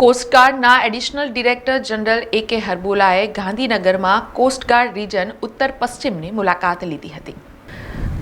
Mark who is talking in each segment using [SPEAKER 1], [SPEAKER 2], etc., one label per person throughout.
[SPEAKER 1] કોસ્ટગાર્ડના additional director general A K હર્બોલાએ ગાંધીનગરમાં coast guard region ઉત્તર પશ્ચિમની મુલાકાત લીધી હતી.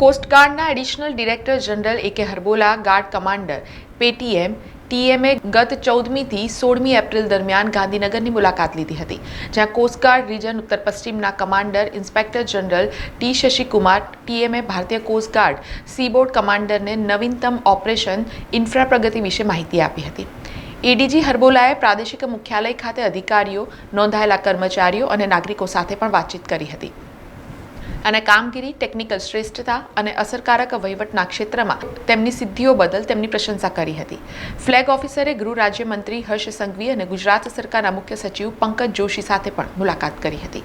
[SPEAKER 1] કોસ્ટગાર્ડના additional director general A K Harbola guard commander PTM ટીએમએ ગત ચૌદમીથી સોળમી એપ્રિલ દરમિયાન ગાંધીનગરની મુલાકાત લીધી હતી, જ્યાં કોસ્ટગાર્ડ રીજન ઉત્તર પશ્ચિમના commander inspector general T Shashikumar ટીએમએ ભારતીય કોસ્ટગાર્ડ સીબોર્ડ કમાન્ડરને નવીનતમ ઓપરેશન ઇન્ફ્રા પ્રગતિ વિશે માહિતી આપી હતી. એડીજી હર્બોલાએ પ્રાદેશિક મુખ્યાલય ખાતે અધિકારીઓ, નોંધાયેલા કર્મચારીઓ અને નાગરિકો સાથે પણ વાતચીત કરી હતી. અને કામગીરી, ટેકનિકલ શ્રેષ્ઠતા અને અસરકારક વહીવટના ક્ષેત્રમાં તેમની સિદ્ધિઓ બદલ તેમની પ્રશંસા કરી હતી. ફ્લેગ ઓફિસરે ગૃહ રાજ્યમંત્રી હર્ષ સંઘવી અને ગુજરાત સરકારના મુખ્ય સચિવ પંકજ જોશી સાથે પણ મુલાકાત કરી હતી.